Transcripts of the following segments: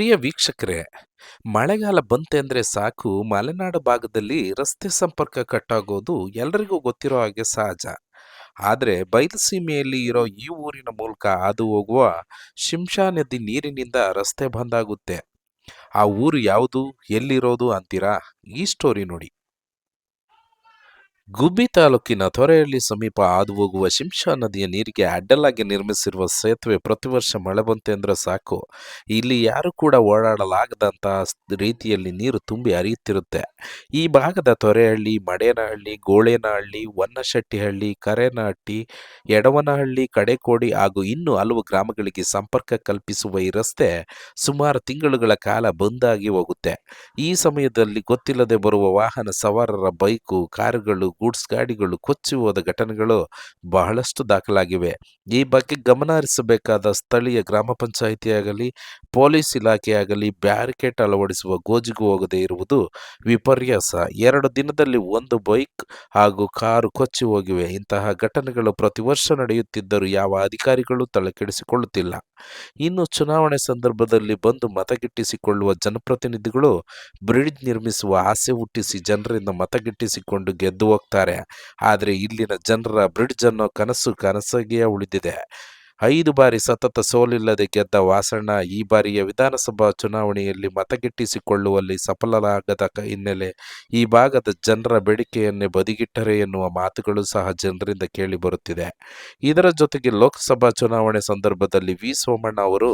ಪ್ರಿಯ ವೀಕ್ಷಕರೇ, ಮಳೆಗಾಲ ಬಂತೆ ಅಂದರೆ ಸಾಕು. ಮಲೆನಾಡು ಭಾಗದಲ್ಲಿ ರಸ್ತೆ ಸಂಪರ್ಕ ಕಟ್ಟಾಗೋದು ಎಲ್ಲರಿಗೂ ಗೊತ್ತಿರೋ ಹಾಗೆ ಸಹಜ. ಆದರೆ ಬಯಲುಸೀಮೆಯಲ್ಲಿ ಇರೋ ಈ ಊರಿನ ಮೂಲಕ ಹಾದು ಹೋಗುವ ಶಿಂಷಾ ನದಿ ನೀರಿನಿಂದ ರಸ್ತೆ ಬಂದಾಗುತ್ತೆ ಆ ಊರು ಯಾವುದು, ಎಲ್ಲಿರೋದು ಅಂತೀರಾ? ಈ ಸ್ಟೋರಿ ನೋಡಿ. ಗುಬ್ಬಿ ತಾಲೂಕಿನ ತೊರೆಹಳ್ಳಿ ಸಮೀಪ ಹಾದು ಹೋಗುವ ಶಿಂಷಾ ನದಿಯ ನೀರಿಗೆ ಅಡ್ಡಲಾಗಿ ನಿರ್ಮಿಸಿರುವ ಸೇತುವೆ ಪ್ರತಿ ವರ್ಷ ಮಳೆ ಬಂತೆಂದ್ರೆ ಸಾಕು. ಇಲ್ಲಿ ಯಾರು ಕೂಡ ಓಡಾಡಲಾಗದಂತಹ ರೀತಿಯಲ್ಲಿ ನೀರು ತುಂಬಿ ಹರಿಯುತ್ತಿರುತ್ತೆ. ಈ ಭಾಗದ ತೊರೆಹಳ್ಳಿ, ಮಡೇನಹಳ್ಳಿ, ಗೋಳೇನಹಳ್ಳಿ ವನ್ನಶೆಟ್ಟಿಹಳ್ಳಿ ಕರೇನಹಟ್ಟಿ, ಎಡವನಹಳ್ಳಿ, ಕಡೆಕೋಡಿ ಹಾಗೂ ಇನ್ನು ಹಲವು ಗ್ರಾಮಗಳಿಗೆ ಸಂಪರ್ಕ ಕಲ್ಪಿಸುವ ಈ ರಸ್ತೆ ಸುಮಾರು ತಿಂಗಳುಗಳ ಕಾಲ ಬಂದಾಗಿ ಹೋಗುತ್ತೆ. ಈ ಸಮಯದಲ್ಲಿ ಗೊತ್ತಿಲ್ಲದೆ ಬರುವ ವಾಹನ ಸವಾರರ ಬೈಕು, ಕಾರುಗಳು ಗೂಡ್ಸ್ ಗಾಡಿಗಳು ಕೊಚ್ಚಿ ಹೋದ ಘಟನೆಗಳು ಬಹಳಷ್ಟು ದಾಖಲಾಗಿವೆ. ಈ ಬಗ್ಗೆ ಗಮನ ಹರಿಸಬೇಕಾದ ಸ್ಥಳೀಯ ಗ್ರಾಮ ಪಂಚಾಯಿತಿ ಆಗಲಿ ಪೊಲೀಸ್ ಇಲಾಖೆಯಾಗಲಿ ಬ್ಯಾರಿಕೇಡ್ ಅಳವಡಿಸುವ ಗೋಜಿಗೂ ಹೋಗದೇ ಇರುವುದು ವಿಪರ್ಯಾಸ. ಎರಡು ದಿನದಲ್ಲಿ ಒಂದು ಬೈಕ್ ಹಾಗೂ ಕಾರು ಕೊಚ್ಚಿ ಹೋಗಿವೆ. ಇಂತಹ ಘಟನೆಗಳು ಪ್ರತಿ ವರ್ಷ ನಡೆಯುತ್ತಿದ್ದರೂ ಯಾವ ಅಧಿಕಾರಿಗಳು ತಲೆಕೆಡಿಸಿಕೊಳ್ಳುತ್ತಿಲ್ಲ. ಇನ್ನು ಚುನಾವಣೆ ಸಂದರ್ಭದಲ್ಲಿ ಬಂದು ಮತಗಿಟ್ಟಿಸಿಕೊಳ್ಳುವ ಜನಪ್ರತಿನಿಧಿಗಳು ಬ್ರಿಡ್ಜ್ ನಿರ್ಮಿಸುವ ಆಸೆ ಹುಟ್ಟಿಸಿ ಜನರಿಂದ ಮತಗಿಟ್ಟಿಸಿಕೊಂಡು ಗೆದ್ದು ಹೋಗ್ತಾರೆ. ಆದರೆ ಇಲ್ಲಿನ ಜನರ ಬ್ರಿಡ್ಜ್ ಅನ್ನೋ ಕನಸು ಕನಸಾಗಿಯೇ ಉಳಿದಿದೆ. ಐದು ಬಾರಿ ಸತತ ಸೋಲಿಲ್ಲದೆ ಗೆದ್ದ ವಾಸಣ್ಣ ಈ ಬಾರಿಯ ವಿಧಾನಸಭಾ ಚುನಾವಣೆಯಲ್ಲಿ ಮತಗಿಟ್ಟಿಸಿಕೊಳ್ಳುವಲ್ಲಿ ಸಫಲರಾಗದ ಹಿನ್ನೆಲೆ ಈ ಭಾಗದ ಜನರ ಬೇಡಿಕೆಯನ್ನೇ ಬದಿಗಿಟ್ಟರೆ ಎನ್ನುವ ಮಾತುಗಳು ಸಹ ಜನರಿಂದ ಕೇಳಿ ಬರುತ್ತಿದೆ. ಇದರ ಜೊತೆಗೆ ಲೋಕಸಭಾ ಚುನಾವಣೆ ಸಂದರ್ಭದಲ್ಲಿ ವಿ. ಸೋಮಣ್ಣ ಅವರು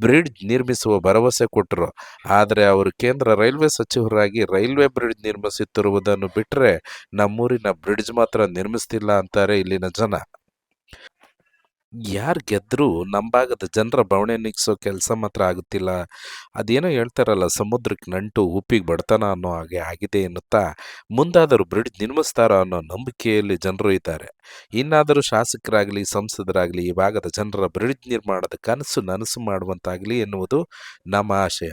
ಬ್ರಿಡ್ಜ್ ನಿರ್ಮಿಸುವ ಭರವಸೆ ಕೊಟ್ಟರು. ಆದರೆ ಅವರು ಕೇಂದ್ರ ರೈಲ್ವೆ ಸಚಿವರಾಗಿ ರೈಲ್ವೆ ಬ್ರಿಡ್ಜ್ ನಿರ್ಮಿಸುತ್ತಿರುವುದನ್ನು ಬಿಟ್ಟರೆ ನಮ್ಮೂರಿನ ಬ್ರಿಡ್ಜ್ ಮಾತ್ರ ನಿರ್ಮಿಸ್ತಿಲ್ಲ ಅಂತಾರೆ ಇಲ್ಲಿನ ಜನ. ಯಾರು ಗೆದ್ದರೂ ನಮ್ಮ ಭಾಗದ ಜನರ ಬವಣೆ ನಿಗ್ಸೋ ಕೆಲಸ ಮಾತ್ರ ಆಗುತ್ತಿಲ್ಲ. ಅದೇನೋ ಹೇಳ್ತಾರಲ್ಲ ಸಮುದ್ರಕ್ಕೆ ನಂಟು ಉಪ್ಪಿಗೆ ಬಡತನ ಅನ್ನೋ ಹಾಗೆ ಆಗಿದೆ ಎನ್ನುತ್ತಾ, ಮುಂದಾದರೂ ಬ್ರಿಡ್ಜ್ ನಿರ್ಮಿಸ್ತಾರೋ ಅನ್ನೋ ನಂಬಿಕೆಯಲ್ಲಿ ಜನರು ಇದ್ದಾರೆ. ಇನ್ನಾದರೂ ಶಾಸಕರಾಗಲಿ, ಸಂಸದರಾಗಲಿ ಈ ಭಾಗದ ಜನರ ಬ್ರಿಡ್ಜ್ ನಿರ್ಮಾಣದ ಕನಸು ನನಸು ಮಾಡುವಂತಾಗಲಿ ಎನ್ನುವುದು ನಮ್ಮ ಆಶಯ.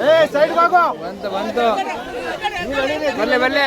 ಮಾಡ್ಸಕ್ಕೆ ಸೈಡ್ ಬಾಗೋ. ಬಂತು ಬಂತು. ಬಲ್ಲೆ ಬಲ್ಲೆ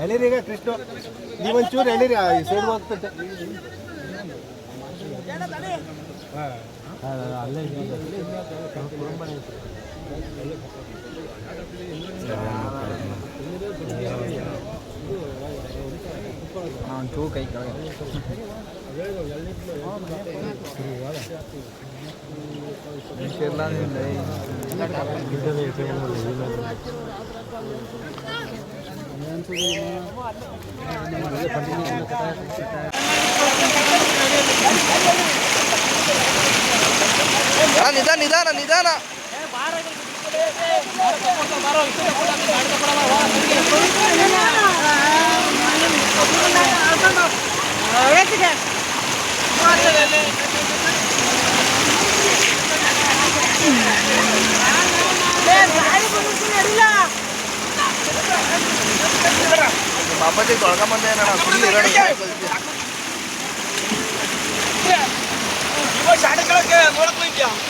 ಆಗಲಿರು ಈಗ ಕೃಷ್ಣ. ನೀವೊಂಚೂರು ಎಳೀರಿ ಈ ಸೈಡ್ ಹೋಗ್ತದೆ ಅಲ್ಲೇ ಕೈ ಕೆಳಗೆ. ನಿಂತಿರ್ಲ ನಿಂದ ನಿಧಾನ ನಿಧಾನ ನಿಧಾನ ബാപ്പത്തെ തുടക്കം വന്നേ ചാടക്കളൊക്കെ നോടത്തില്ല ക്യാമ്പ്